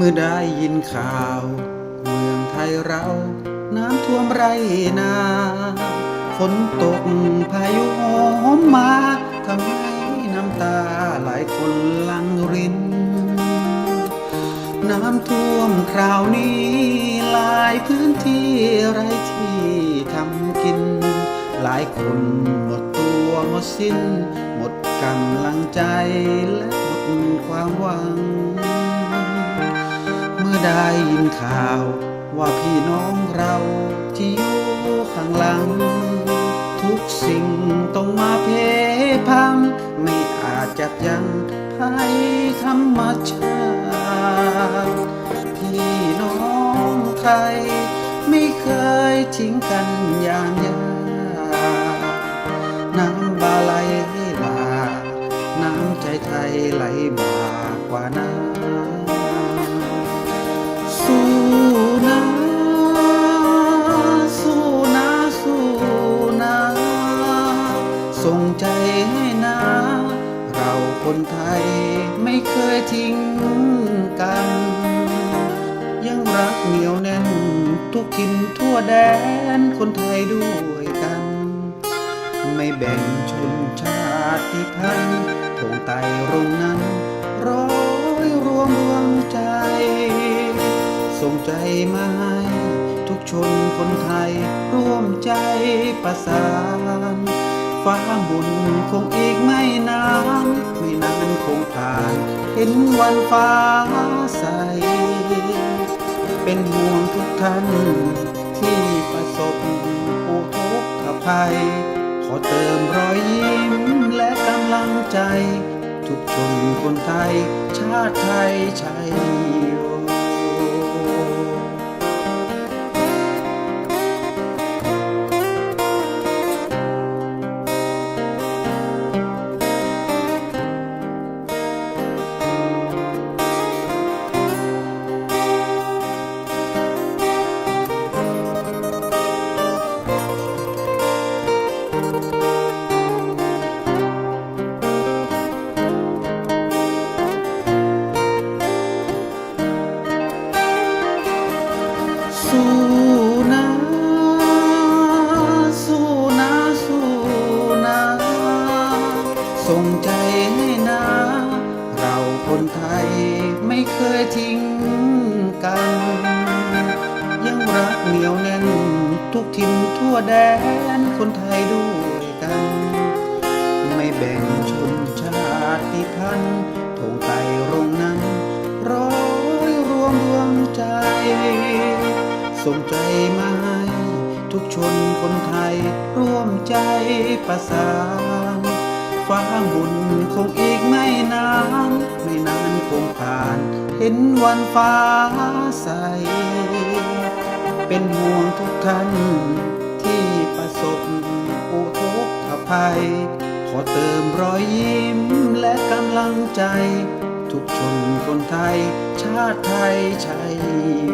เมื่อได้ยินข่าว เมืองไทยเรา น้ำท่วมไรนาฝนตกพายุโหมมาทำให้น้ำตาหลายคนลังริน น้ำท่วมคราวนี้หลายพื้นที่ไรที่ทำกิน หลายคนหมดตัวหมดสิ้น หมดกำลังใจและหมดความหวัง อได้ยินข่าว ว่าพี่น้องเราที่อยู่ข้างหลัง ทุกสิ่งต้องมาเพพัง ไม่อาจจับยั้งภัยธรรมชาติพี่น้องไทยไม่เคยทิ้งกันยางยากน้ำบาไหลหลากน้ำใจไทยไหลบ่ากว่าน้ำ สู้นะสู้นะสู้นะส่งใจให้นะ เราคนไทยไม่เคยทิ้งกัน ยังรักเหนียวแน่น ทุกถิ่นทั่วแดนคนไทยด้วยกัน ไม่แบ่งชนชาติพันธุ์ธงไตรงนั้น ร้อยรวมรวมใจ ส่งใจมาให้ทุกชนคนไทยร่วมใจประสาน ฟ้าบุญคงอีกไม่นานไม่นานคงผ่าน เห็นวันฟ้าใส เป็นห่วงทุกท่านที่ประสบอุทกภัย ขอเติมรอยยิ้มและกำลังใจ ทุกชนคนไทย ชาติไทยชัย งใจให้นะ เราคนไทยไม่เคยทิ้งกัน ยังรักเหนียวแน่น ทุกถิ่นทั่วแดนคนไทยด้วยกัน ไม่แบ่งชนชาติพันธุ์ธงไตรรงนั้นร้อยรวมรวมใจ ส่งใจมาให้ทุกชนคนไทยร่วมใจประสาน ฟ้าบุญคงอีกไม่นานไม่นานคงผ่าน เห็นวันฟ้าใส เป็นห่วงทุกท่านที่ประสบอุทกภัย ขอเติมรอยยิ้มและกำลังใจ ทุกชนคนไทย ชาติไทยชัยโย